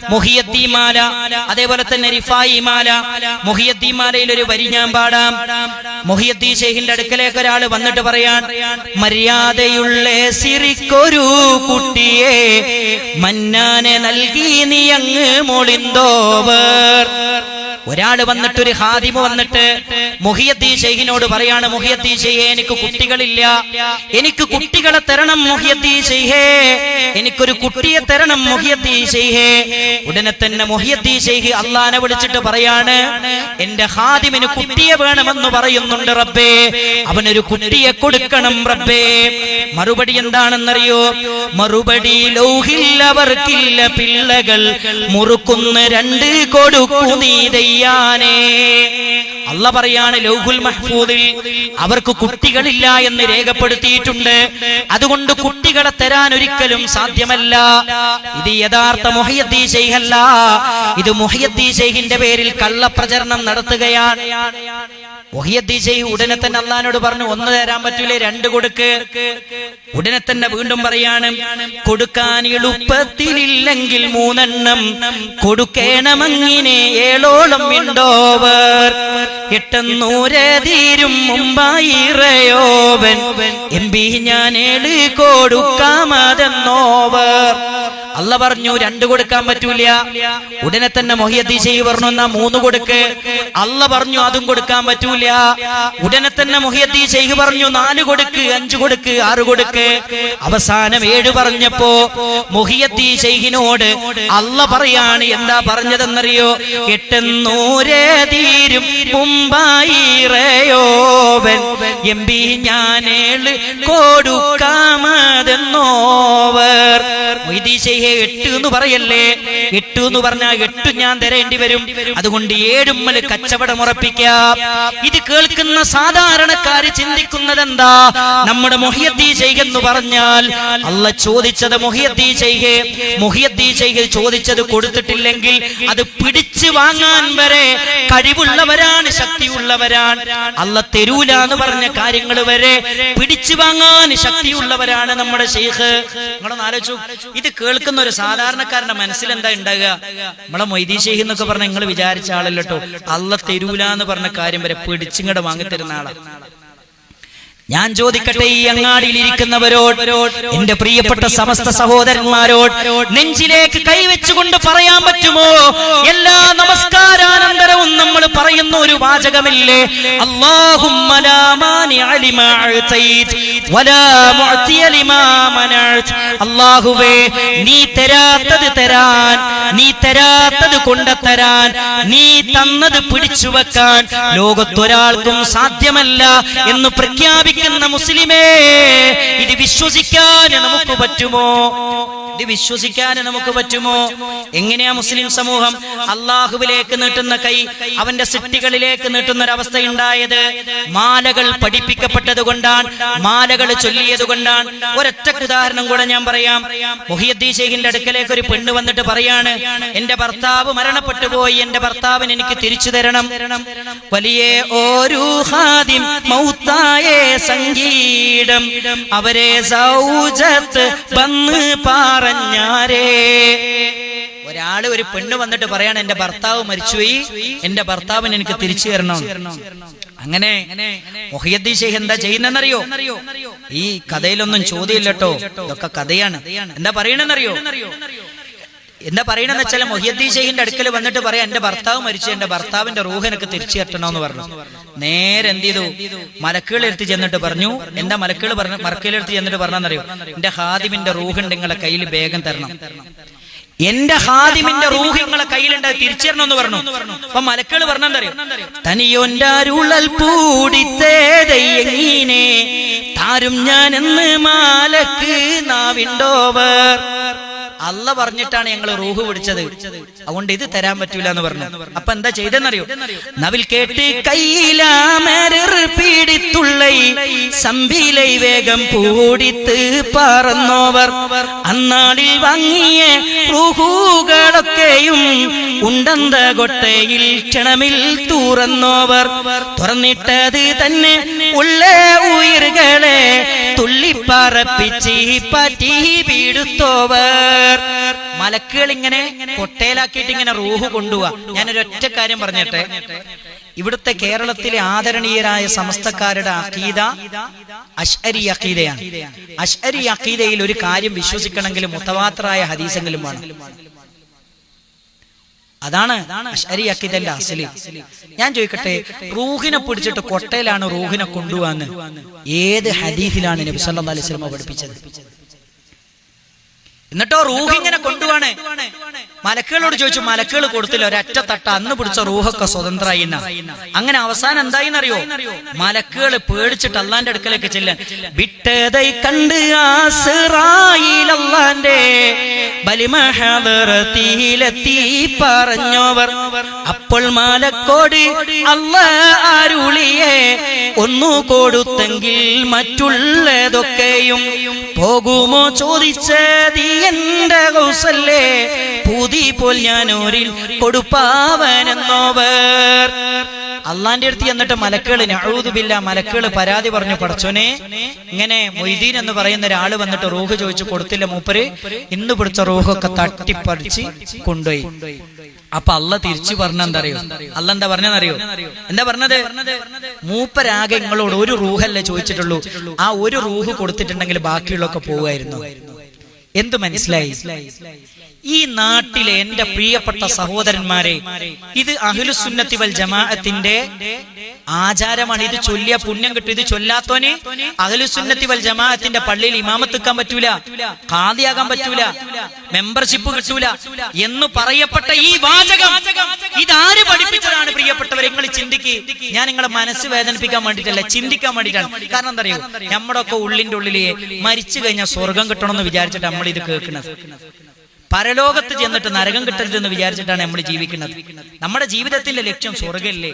മുഹിയദ്ദീമാല അതേപോലെ തന്നെ റിഫായിമാല. മുഹിയദ്ദീമാലയിൽ ഒരു വരി ഞാൻ പാടാം. മുഹിയദ്ദീ ഷെയ്ഖിന്റെ അടുക്കലേക്ക് ഒരാൾ വന്നിട്ട് പറയാൻ മര്യാദയുള്ള സിറിക്കൊരു കുട്ടിയെ മന്നാനെ നൽകി നീ അങ്ങ് മൊളിന്തോവർ. ഒരാൾ വന്നിട്ട് ഒരു ഹാദിമ വന്നിട്ട് മുഹിയദ്ദീ ഷെയ്ഖിനോട് പറയാണ് മുഹിയദ്ദീ ഷെയ്ഹെ എനിക്ക് കുട്ടികളില്ല. എനിക്ക് കുട്ടികളെ തരണം മുഹിയദ്ദീ ഷെയ്ഹേ എനിക്കൊരു കുട്ടിയെ തരണം മുഹിയദ്ദീ ഷെയ്ഹേ ഉടനെ തന്നെ മുഹിയദ്ദീ ഷെയ്ഹി അള്ളാനെ വിളിച്ചിട്ട് പറയാണ് എന്റെ ഹാദിമിന് കുട്ടിയെ വേണമെന്ന് പറയുന്നുണ്ട് റബ്ബേ. അവനൊരു കുട്ടിയെ കൊടുക്കണം റബ്ബേ. മറുപടി എന്താണെന്നറിയോ? മറുപടി ലൗഹിൽ അവർക്കില്ല പിള്ളകൾ മുറുക്കുന്ന രണ്ട് കൊടുക്കൂ ദയ്യാനേ അല്ല പറയാണ് ലൗഹുൽ മഹ്ഫൂദിൽ അവർക്ക് കുട്ടികളില്ല എന്ന് രേഖപ്പെടുത്തിയിട്ടുണ്ട്. അതുകൊണ്ട് കുട്ടികളെ തരാൻ ഒരിക്കലും സാധ്യമല്ല. ഇത് യഥാർത്ഥ മുഹയ്യദ്ദീ ഷെയ്ഖല്ല ഇത് മുഹയ്യദ്ദീ ശൈഖിന്റെ പേരിൽ കള്ളപ്രചരണം നടത്തുകയാണ്. ഉടനെ തന്നെ അള്ളഹാനോട് പറഞ്ഞു ഒന്ന് തരാൻ പറ്റൂലേ രണ്ട് കൊടുക്ക്. ഉടനെ തന്നെ വീണ്ടും പറയാണ് കൊടുക്കാൻ എളുപ്പത്തിലില്ലെങ്കിൽ മൂന്നെണ്ണം കൊടുക്കേണമങ്ങിനെ ഏഴോളം ഉണ്ടോവർ എട്ടെന്നൂരെ തീരും മുമ്പായിറയോവൻ എം ബി ഞാൻ ഏഴ് കൊടുക്കാമതെന്നോവർ അല്ല പറഞ്ഞു രണ്ട് കൊടുക്കാൻ പറ്റൂല. ഉടനെ തന്നെ മൊഹിയദ്ദീ ഷെയ്ഖ് പറഞ്ഞു എന്നാ മൂന്ന് കൊടുക്ക്. അല്ല പറഞ്ഞു അതും കൊടുക്കാൻ പറ്റൂല. ഉടനെ തന്നെ മുഹിയദ്ദീ ഷെയ്ഖ് പറഞ്ഞു നാല് കൊടുക്ക് അഞ്ചു കൊടുക്ക് ആറ് കൊടുക്ക്. അവസാനം ഏഴ് പറഞ്ഞപ്പോ ഷെയ്ഖിനോട് അല്ല പറയാണ് എന്താ പറഞ്ഞതെന്നറിയോ? എട്ടെന്നൂരേ തീരും മുമ്പായി റയോവൻ. M P ഞാനേൾ കൊടുക്കാമതെന്നോവർ. മൊയ്തീ ഷെയ്ഖെ എട്ട് എന്ന് പറയല്ലേ? എട്ട് എന്ന് പറഞ്ഞാൽ എട്ട് ഞാൻ തരേണ്ടി വരും. അതുകൊണ്ട് ഏഴുമ്മൽ കച്ചവടം ഉറപ്പിക്കാം ഇത് കേൾക്കുന്ന സാധാരണക്കാര് ചിന്തിക്കുന്നത് എന്താ നമ്മുടെ മൊഹിയത്തി എന്ന് പറഞ്ഞാൽ അല്ല ചോദിച്ചത് മൊഹിയത്തി ചെയ്യേ മൊഹിയത്തി ഷെയ്ഖ് ചോദിച്ചത് കൊടുത്തിട്ടില്ലെങ്കിൽ അത് പിടിച്ചു വാങ്ങാൻ വരെ കഴിവുള്ളവരാണ് ശക്തിയുള്ളവരാണ്. അല്ല തെരൂല എന്ന് പറഞ്ഞ കാര്യങ്ങൾ വരെ പിടിച്ചു വാങ്ങാൻ ശക്തിയുള്ളവരാണ് നമ്മുടെ ഷെയ്ഖ്. നിങ്ങളൊന്ന് ആലോചിച്ചു. ഇത് കേൾക്കുന്ന ഒരു സാധാരണക്കാരന്റെ മനസ്സിൽ എന്താ ഉണ്ടാകുക? നമ്മളെ മൊയ്തീ ഷെയ്ഖ് എന്നൊക്കെ പറഞ്ഞ നിങ്ങൾ വിചാരിച്ച ആളല്ലോ അല്ല തെരൂല എന്ന് പറഞ്ഞ കാര്യം വരെ പിടിച്ചിങ്ങടെ വാങ്ങിത്തരുന്ന ആളാണ് ഞാൻ ചോദിക്കട്ടെ ഈ അങ്ങാടിയിൽ ഇരിക്കുന്നവരോട് എന്റെ പ്രിയപ്പെട്ട സമസ്ത സഹോദരന്മാരോട് നെഞ്ചിലേക്ക് കൈവച്ചുകൊണ്ട് പറയാൻ പറ്റുമോ? എല്ലാ നമസ്കാരാനന്തരവും നമ്മൾ പറയുന്ന ഒരു വാചകമില്ലേ? അല്ലാഹുമ്മ അല്ലാഹുവേ നീ തരാത്തത് തരാൻ നീ തരാത്തത് കൊണ്ടെത്തരാൻ നീ തന്നത് പിടിച്ചു വെക്കാൻ ലോകത്തൊരാൾക്കും സാധ്യമല്ല എന്ന് പ്രഖ്യാപിക്കുന്ന മുസ്ലിമേ ഇത് വിശ്വസിക്കാൻ നമുക്ക് പറ്റുമോ? ഇത് വിശ്വസിക്കാൻ നമുക്ക് പറ്റുമോ? എങ്ങനെയാ മുസ്ലിം സമൂഹം അള്ളാഹുവിലേക്ക് നീട്ടുന്ന കൈ അവന്റെ സിറ്റികളിലേക്ക് നീട്ടുന്ന ഒരവസ്ഥ ഉണ്ടായത് മാലകൾ പഠിപ്പിക്കപ്പെട്ടത് കൊണ്ടാണ് മാലകൾ ചൊല്ലിയത് കൊണ്ടാണ് ഒരൊറ്റ ഉദാഹരണം കൂടെ ഞാൻ പറയാം. മുഹിയദ്ദീ ഷെയ്ഖിന്റെ അടുക്കലേക്ക് ഒരു പെണ്ണ് വന്നിട്ട് പറയാണ് എന്റെ ഭർത്താവ് മരണപ്പെട്ടു പോയി എന്റെ ഭർത്താവിന് എനിക്ക് തിരിച്ചു തരണം. വലിയ ഒരു ഹാദിം അവരെ വന്ന് പറഞ്ഞാരേ. ഒരാൾ ഒരു പെണ്ണ് വന്നിട്ട് പറയാണ് എന്റെ ഭർത്താവ് മരിച്ചുപോയി എന്റെ ഭർത്താവിന് എനിക്ക് തിരിച്ചു തരണം. അങ്ങനെ എന്താ ചെയ്യുന്നറിയോ ഈ കഥയിലൊന്നും ചോദ്യമില്ലട്ടോ ഇതൊക്കെ കഥയാണ്. എന്താ പറയണെന്നറിയോ? എന്താ പറയണെന്ന് വെച്ചാൽ മൊഹിയദ്ദീൻ ഷെയ്ഖിന്റെ അടുക്കൽ വന്നിട്ട് പറയാം എന്റെ ഭർത്താവ് മരിച്ചു എന്റെ ഭർത്താവിന്റെ റൂഹ് എനിക്ക് തിരിച്ചു എന്ന് പറഞ്ഞു. നേരെ എന്ത് ചെയ്തു? മലക്കുകൾ എടുത്തു ചെന്നിട്ട് പറഞ്ഞു എന്താ മലക്കുകൾ പറഞ്ഞു മറക്കുകൾ എടുത്ത് ചെന്നിട്ട് പറഞ്ഞറിയോ എന്റെ ഹാദിമിന്റെ റൂഹ് ഉണ്ട് നിങ്ങളെ കയ്യിൽ വേഗം തരണം. എന്റെ ഹാദിമിന്റെ റൂഹ് നിങ്ങളെ കയ്യിലുണ്ട് തിരിച്ചു എന്ന് പറഞ്ഞു. അപ്പൊ മലക്കുകൾ പറഞ്ഞെന്തറിയോ തനിയൊന്റെ അരുളൽ പൂടിത്തേതയ്യങ്ങീനെ താരും ഞാൻ എന്ന് മാലക്ക് നാവിണ്ടോവർ അല്ല പറഞ്ഞിട്ടാണ് ഞങ്ങൾ റൂഹ് പിടിച്ചത്. അതുകൊണ്ട് ഇത് തരാൻ പറ്റൂല എന്ന് പറഞ്ഞു. അപ്പൊ എന്താ ചെയ്തെന്നറിയോ നവിൽ കേട്ട് കയ്യിലാമരർ വേഗം പൂടിത്ത് പറന്നോവർ. അന്നാളിൽ വാങ്ങിയ റൂഹുകളൊക്കെയും ഉണ്ടന്ത കൊട്ടയിൽ ക്ഷണമിൽ തുറന്നോവർ. തുറന്നിട്ടത് തന്നെ ഉള്ള ഉയരുകളെ തുള്ളിപ്പറപ്പിച്ച് പറ്റി വീടുത്തോവർ മലക്കുകൾ ഇങ്ങനെ കൊട്ടയിലാക്കിയിട്ട് ഇങ്ങനെ റൂഹ് കൊണ്ടുപോവാ ഞാനൊരു ഒറ്റ കാര്യം പറഞ്ഞിട്ടെ. ഇവിടുത്തെ കേരളത്തിലെ ആദരണീയരായ സമസ്തക്കാരുടെ അഖീദ അഷ്അരി അഖീദയാണ് അഷ്അരി അഖീദയിൽ ഒരു കാര്യം വിശ്വസിക്കണമെങ്കിൽ മുത്തവാത്രായ ഹദീസെങ്കിലും വേണം. അതാണ് അഷ്അരി അസലി. ഞാൻ ചോദിക്കട്ടെ റൂഹിനെ പിടിച്ചിട്ട് കൊട്ടയിലാണ് റൂഹിനെ കൊണ്ടുവന്ന് ഏത് ഹദീഫിലാണ് നബി സല്ലാ അലൈഹി പഠിപ്പിച്ചത്? എന്നിട്ടോ റൂഹിങ്ങനെ കൊണ്ടുപോവാണ്? മലക്കുകളോട് ചോദിച്ചു മലക്കുകൾ കൊടുത്തില്ല? ഒരൊറ്റ തട്ട അന്ന് പിടിച്ച റൂഹൊക്കെ സ്വതന്ത്രമായി. അങ്ങനെ അവസാനം എന്തായി എന്തായിന്നറിയോ? മലക്കുകൾ പേടിച്ചിട്ട് അള്ളാന്റെ അടുക്കലേക്ക് ചെല്ലാൻ വിട്ടതൈ കണ്ട് ആസിറായിലല്ലാന്റെ ബലിമഹദറത്തിയിലെത്തി പറഞ്ഞോവർ. അപ്പോൾ മാലക്കോട് അല്ല അരുളിയെ ഒന്നു കൊടുത്തെങ്കിൽ മറ്റുള്ളതൊക്കെയും പോകുമോ? ചോദിച്ചത് എന്റെ കൗസല്ലേ പുതി പോൽ ഞാൻ ഒരിൽ കൊടുപ്പാവനെന്നോവർ. അള്ളാന്റെ അടുത്ത് എന്നിട്ട് മലക്കുകൾ അഴുതുമില്ല മലക്കുകൾ പരാതി പറഞ്ഞു പടച്ചോനെ ഇങ്ങനെ മൊയ്തീൻ എന്ന് പറയുന്ന ഒരാൾ വന്നിട്ട് റൂഹ് ചോദിച്ചു കൊടുത്തില്ല മൂപ്പര്. ഇന്ന് പിടിച്ച റൂഹൊക്കെ തട്ടിപ്പറിച്ച് കൊണ്ടുപോയി. അപ്പൊ അല്ല തിരിച്ചു പറഞ്ഞെന്തറിയോ? അല്ല എന്താ പറഞ്ഞെന്നറിയോ? എന്താ പറഞ്ഞത്? മൂപ്പരാകെ നിങ്ങളോട് ഒരു റൂഹല്ലേ ചോദിച്ചിട്ടുള്ളൂ. ആ ഒരു റൂഹ് കൊടുത്തിട്ടുണ്ടെങ്കിൽ ബാക്കിയുള്ളൊക്കെ പോവുമായിരുന്നു? എന്ത് മനസ്സിലായി? ഈ നാട്ടിലെ എന്റെ പ്രിയപ്പെട്ട സഹോദരന്മാരെ ഇത് അഹ്ലുസുന്നത്തി വൽ ജമാഅത്തിന്റെ ആചാരമാണ്. ഇത് ചൊല്ലിയ പുണ്യം കിട്ടും. ഇത് ചൊല്ലാത്തോനെ അഹ്ലുസുന്നത്തി വൽ ജമാഅത്തിന്റെ പള്ളിയിൽ ഇമാമത്ത് നിൽക്കാൻ പറ്റൂല ഖാദിയാകാൻ പറ്റൂല മെമ്പർഷിപ്പ് കിട്ടൂല എന്ന് പറയപ്പെട്ട ഈ വാചകം ഇതാര് പഠിപ്പിച്ചതാണ് പ്രിയപ്പെട്ടവർ നിങ്ങൾ ചിന്തിക്ക്. ഞാൻ നിങ്ങളെ മനസ്സ് വേദനിപ്പിക്കാൻ വേണ്ടിയിട്ടല്ല ചിന്തിക്കാൻ വേണ്ടിയിട്ടാണ്. കാരണം എന്താ അറിയോ? നമ്മുടെ ഒക്കെ ഉള്ളിന്റെ ഉള്ളിലേ മരിച്ചു കഴിഞ്ഞാൽ സ്വർഗം കിട്ടണമെന്ന് വിചാരിച്ചിട്ട് നമ്മൾ ഇത് കേൾക്കുന്നത്. പരലോകത്ത് ചെന്നിട്ട് നരകം കിട്ടരുതെന്ന് വിചാരിച്ചിട്ടാണ് നമ്മൾ ജീവിക്കുന്നത്. നമ്മുടെ ജീവിതത്തിന്റെ ലക്ഷ്യം സ്വർഗല്ലേ